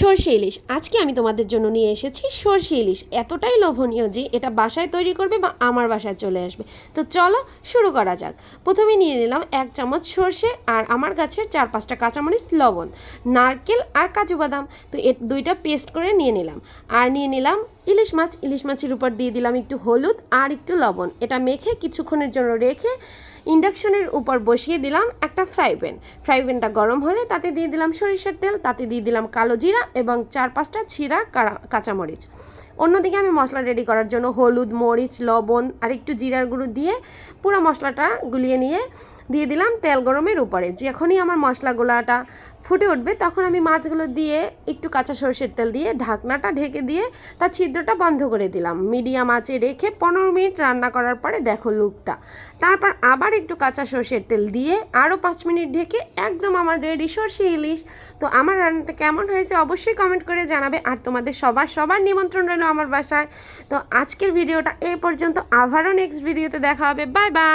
সর্ষে ইলিশ। আজকে আমি তোমাদের জন্য নিয়ে এসেছি সর্ষে ইলিশ। এতটাই লোভনীয় যে এটা বাসায় তৈরি করবে বা আমার বাসায় চলে আসবে। তো চলো শুরু করা যাক। প্রথমে নিয়ে নিলাম এক চামচ সর্ষে আর আমার গাছের চার পাঁচটা কাঁচামরিচ, লবণ, নারকেল আর কাজু বাদাম। তো এ দুইটা পেস্ট করে নিয়ে নিলাম। আর নিয়ে নিলাম ইলিশ মাছ, ইলিশ মাছের উপর দিয়ে দিলাম একটু হলুদ আর একটু লবণ। এটা মেখে কিছুক্ষণের জন্য রেখে ইন্ডাকশনের উপর বসিয়ে দিলাম একটা ফ্রাই প্যান। ফ্রাই প্যানটা গরম হলে তাতে দিয়ে দিলাম সরিষার তেল, তাতে দিয়ে দিলাম কালো জিরা এবং চার পাঁচটা ছিঁড়া কাঁচামরিচ। অন্যদিকে আমি মশলা রেডি করার জন্য হলুদ, মরিচ, লবণ আর একটু জিরার গুঁড়ো দিয়ে পুরো মশলাটা গুলিয়ে নিয়ে দিয়ে দিলাম তেল গরমের উপরে। যখনই আমার মশলাগুলাটা ফুটে উঠবে, তখন আমি মাছগুলো দিয়ে একটু কাঁচা সরষের তেল দিয়ে, ঢাকনাটা ঢেকে দিয়ে তার ছিদ্রটা বন্ধ করে দিলাম। মিডিয়াম আঁচে রেখে পনেরো মিনিট রান্না করার পরে দেখো লুকটা তারপর আবার একটু কাঁচা সরষের তেল দিয়ে আরও পাঁচ মিনিট ঢেকে একদম আমার রেডি সরষে ইলিশ। তো আমার রান্নাটা কেমন হয়েছে অবশ্যই কমেন্ট করে জানাবে। আর তোমাদের সবার সবার নিমন্ত্রণ রইল আমার বাসায়। তো আজকের ভিডিওটা এই পর্যন্ত। আবারও নেক্সট ভিডিওতে দেখা হবে। Bye bye